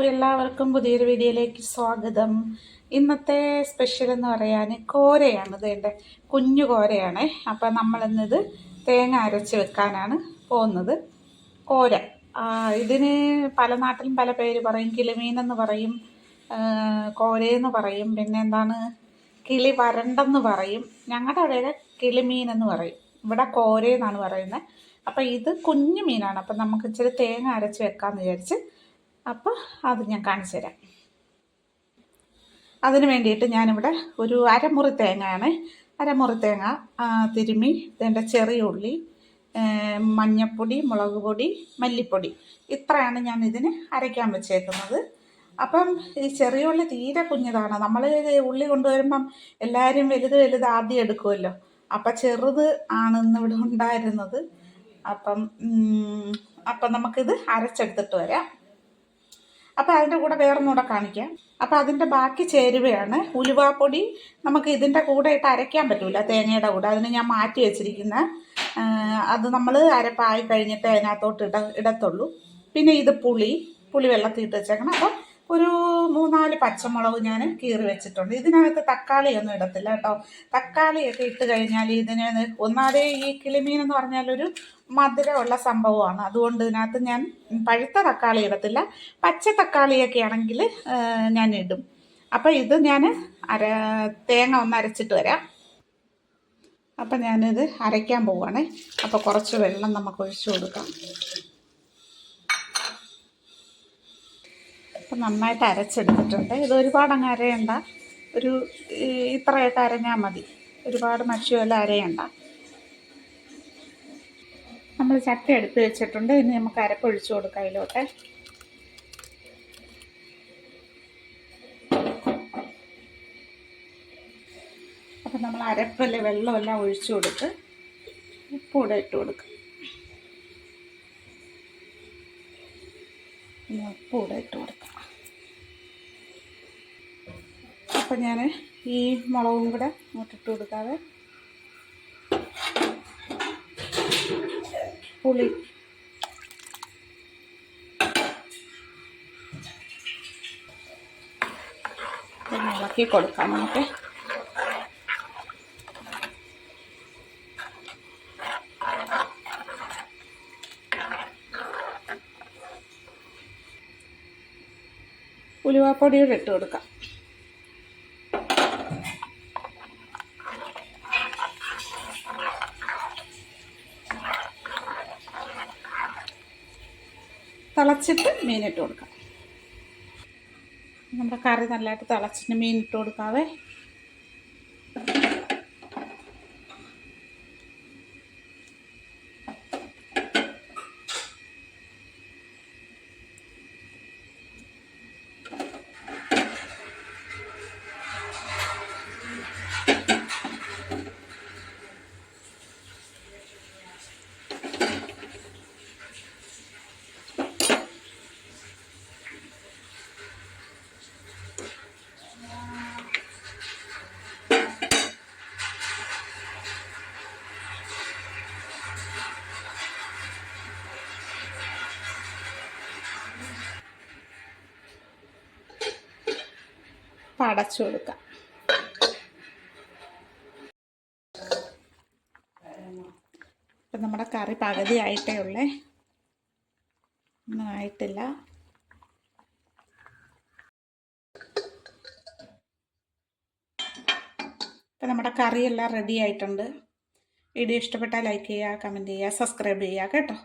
എല്ലാവർക്കും പുതിയൊരു വീഡിയോയിലേക്ക് സ്വാഗതം. ഇന്നത്തെ സ്പെഷ്യൽ എന്ന് പറയാൻ കോരയാണ്. ഇത് കുഞ്ഞു കോരയാണ്. അപ്പം നമ്മളിന്നിത് തേങ്ങ അരച്ച് വെക്കാനാണ് പോകുന്നത്. കോര. ഇതിന് പല നാട്ടിലും പല പേര് പറയും. കിളിമീനെന്ന് പറയും. കോരയെന്ന് പറയും. പിന്നെ എന്താണ്? കിളി വരണ്ടെന്ന് പറയും. ഞങ്ങളുടെ അവിടെ കിളിമീനെന്ന് പറയും. ഇവിടെ കോരയെന്നാണ് പറയുന്നത്. അപ്പം ഇത് കുഞ്ഞു മീനാണ്. അപ്പം നമുക്ക് ഇച്ചിരി തേങ്ങ അരച്ച് വെക്കാമെന്ന് വിചാരിച്ച് അപ്പോൾ അത് ഞാൻ കാണിച്ചു തരാം. അതിന് വേണ്ടിയിട്ട് ഞാനിവിടെ ഒരു അരമുറി തേങ്ങയാണ്. അരമുറി തേങ്ങ തിരുമി ഇതിന്റെ ചെറിയ ഉള്ളി മഞ്ഞപ്പൊടി മുളക് പൊടി മല്ലിപ്പൊടി. ഇത്രയാണ് ഞാൻ ഇതിന് അരയ്ക്കാൻ വെച്ചേക്കുന്നത്. അപ്പം ഈ ചെറിയ ഉള്ളി തീരെ കുഞ്ഞതാണ്. നമ്മൾ ഉള്ളി കൊണ്ടുവരുമ്പം എല്ലാവരും വലുത് വലുത് ആദ്യം എടുക്കുമല്ലോ. അപ്പം ചെറുത് ആണെന്ന് ഇന്നിവിടെ ഉണ്ടായിരുന്നത്. അപ്പം അപ്പം നമുക്കിത് അരച്ചെടുത്തിട്ട് വരാം. അപ്പോൾ അതിന്റെ കൂടെ വേറൊന്നുകൂടെ കാണിക്കാം. അപ്പോൾ അതിന്റെ ബാക്കി ചേരുവയാണ്. ഉലുവാപ്പൊടി നമുക്ക് ഇതിന്റെ കൂടെ ഇട്ട് അരയ്ക്കാൻ പറ്റില്ല തേങ്ങയുടെ കൂടെ. അതിന് ഞാൻ മാറ്റി വെച്ചിരിക്കുന്ന. അത് നമ്മൾ അരപ്പായി കഴിഞ്ഞിട്ട് അതിനകത്തോട്ട് ഇട ഇടത്തുള്ളൂ. പിന്നെ ഇത് പുളി പുളി വെള്ളത്തിൽ ഇട്ട് വെച്ചേക്കണം. അപ്പോൾ ഒരു മൂന്നാൽ പച്ചമുളക് ഞാൻ കീറി വെച്ചിട്ടുണ്ട്. ഇതിനകത്ത് തക്കാളിയൊന്നും ഇടത്തില്ല കേട്ടോ. തക്കാളിയൊക്കെ ഇട്ട് കഴിഞ്ഞാൽ ഇതിന് ഒന്നാതെ ഈ കിളിമീൻ എന്ന് പറഞ്ഞാൽ ഒരു മധുരമുള്ള സംഭവമാണ്. അതുകൊണ്ട് ഇതിനകത്ത് ഞാൻ പഴുത്ത തക്കാളി ഇടത്തില്ല. പച്ച തക്കാളിയൊക്കെ ആണെങ്കിൽ ഞാൻ ഇടും. അപ്പം ഇത് ഞാൻ അര തേങ്ങ ഒന്ന് അരച്ചിട്ട് വരാം. അപ്പം ഞാനിത് അരയ്ക്കാൻ പോവുകയാണേ അപ്പോൾ കുറച്ച് വെള്ളം നമുക്ക് ഒഴിച്ചു കൊടുക്കാം. അപ്പം നന്നായിട്ട് അരച്ചെടുത്തിട്ടുണ്ട്. ഇത് ഒരുപാട് അങ്ങ് അരയണ്ട. ഒരു ഇത്രയായിട്ട് അരഞ്ഞാൽ മതി. ഒരുപാട് മഷിയല്ല അരയണ്ട. നമ്മൾ ചട്ടി എടുത്ത് വെച്ചിട്ടുണ്ട്. ഇനി നമുക്ക് അരപ്പൊഴിച്ചു കൊടുക്കാം അതിലോട്ടെ. അപ്പം നമ്മൾ അരപ്പല്ല വെള്ളമെല്ലാം ഒഴിച്ചു കൊടുത്ത് ഉപ്പൂടെ ഇട്ട് കൊടുക്കുക ഉപ്പൂടെ ഇട്ട് കൊടുക്കാം. അപ്പം ഞാൻ ഈ മുളകും കൂടെ ഇട്ട് കൊടുക്കാതെ പുളി. ഇളക്കി കൊടുക്കാം നമുക്ക്. ഉലുവാപ്പൊടിയോടെ ഇട്ട് കൊടുക്കാം. തിളച്ചിട്ട് മീനിട്ട് കൊടുക്കാം. നമ്മുടെ കറി നല്ലതായിട്ട് തിളച്ചിട്ട് മീനിട്ട് കൊടുക്കാവേ. അടച്ചു കൊടുക്കാം. അപ്പം നമ്മുടെ കറി പകുതി ആയിട്ടേ ഉള്ളേ. ഒന്നും ആയിട്ടില്ല. ഇപ്പം നമ്മുടെ കറിയെല്ലാം റെഡി ആയിട്ടുണ്ട്. വീഡിയോ ഇഷ്ടപ്പെട്ടാൽ ലൈക്ക് ചെയ്യുക കമന്റ് ചെയ്യുക സബ്സ്ക്രൈബ് ചെയ്യുക കേട്ടോ.